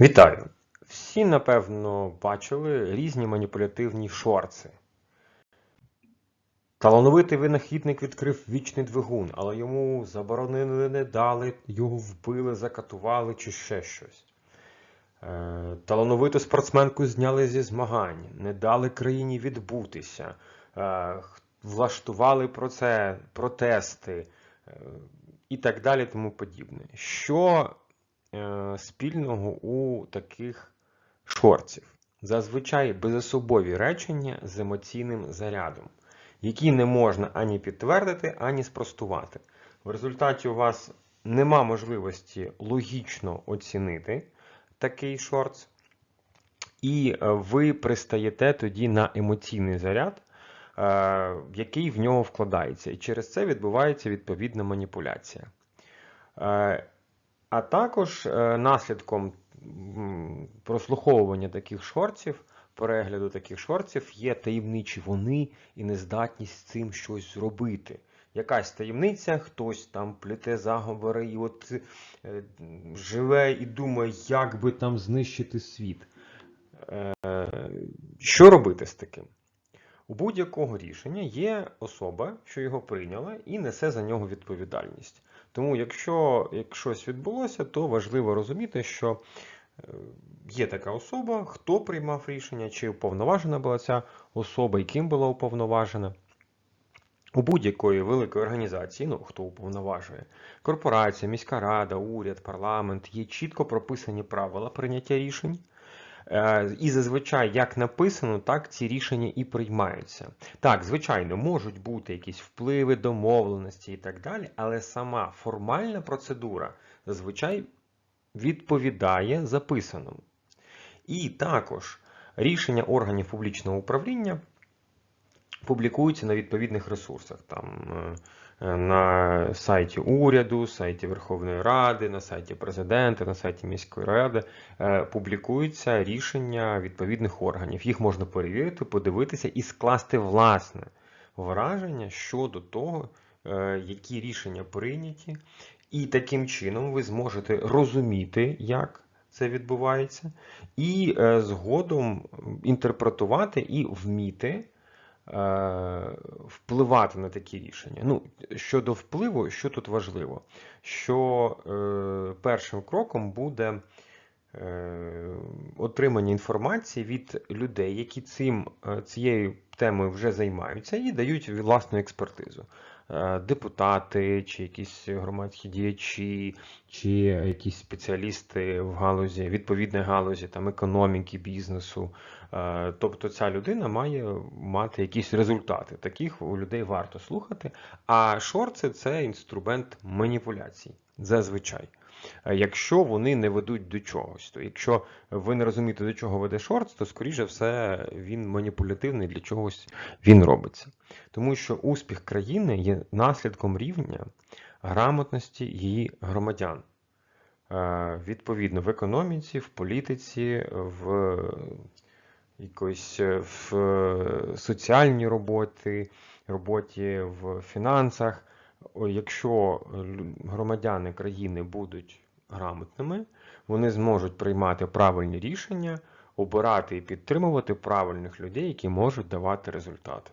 Вітаю! Всі, напевно, бачили різні маніпулятивні шорти. Талановитий винахідник відкрив вічний двигун, але йому заборонили, не дали, його вбили, закатували чи ще щось. Е, Талановиту спортсменку зняли зі змагань, не дали країні відбутися, е, влаштували про це протести е, і так далі, тому подібне. Що спільного у таких шорців? Зазвичай безособові речення з емоційним зарядом, які не можна ані підтвердити, ані спростувати. В результаті у вас нема можливості логічно оцінити такий шортс, і е, ви пристаєте тоді на емоційний заряд, е, який в нього вкладається. І через це відбувається відповідна маніпуляція. А також е, наслідком прослуховування таких шортів, перегляду таких шортів є таємничі вони і нездатність цим щось зробити. Якась таємниця, хтось там плете заговори і от е, живе і думає, як би там знищити світ. Е, Що робити з таким? У будь-якого рішення є особа, що його прийняла, і несе за нього відповідальність. Тому, якщо як щось відбулося, то важливо розуміти, що е, є така особа, хто приймав рішення, чи уповноважена була ця особа, і ким була уповноважена. У будь-якої великої організації, ну хто уповноважує, корпорація, міська рада, уряд, парламент, є чітко прописані правила прийняття рішень. Е, І зазвичай, як написано, так ці рішення і приймаються. Так, звичайно, можуть бути якісь впливи, домовленості і так далі, але сама формальна процедура зазвичай відповідає записаному. І також рішення органів публічного управління публікуються на відповідних ресурсах. Там, е, е, на сайті уряду, сайті Верховної Ради, на сайті президента, на сайті міської ради е, публікуються рішення відповідних органів. Їх можна перевірити, подивитися і скласти власне враження щодо того, які рішення прийняті, і таким чином ви зможете розуміти, як це відбувається, і згодом інтерпретувати і вміти впливати на такі рішення. Ну, щодо впливу, що тут важливо? Що е, першим кроком буде е, отримання інформації від людей, які цим, е, цією темою вже займаються і дають власну експертизу. Е, Депутати, чи якісь громадські діячі, чи якісь спеціалісти в галузі, відповідної галузі там, економіки, бізнесу. Е, Тобто ця людина має мати якісь результати. Таких у людей варто слухати. А шорти це інструмент маніпуляцій зазвичай. Е, Якщо вони не ведуть до чогось, то якщо ви не розумієте, до чого веде шорт, то скоріше все він маніпулятивний для чогось він робиться. Тому що успіх країни є наслідком рівня грамотності її громадян. Е, Відповідно, в економіці, в політиці, в якоїсь е, в е, соціальній роботі, роботі в фінансах. Якщо лю- громадяни країни будуть грамотними, вони зможуть приймати правильні рішення, обирати і підтримувати правильних людей, які можуть давати результати.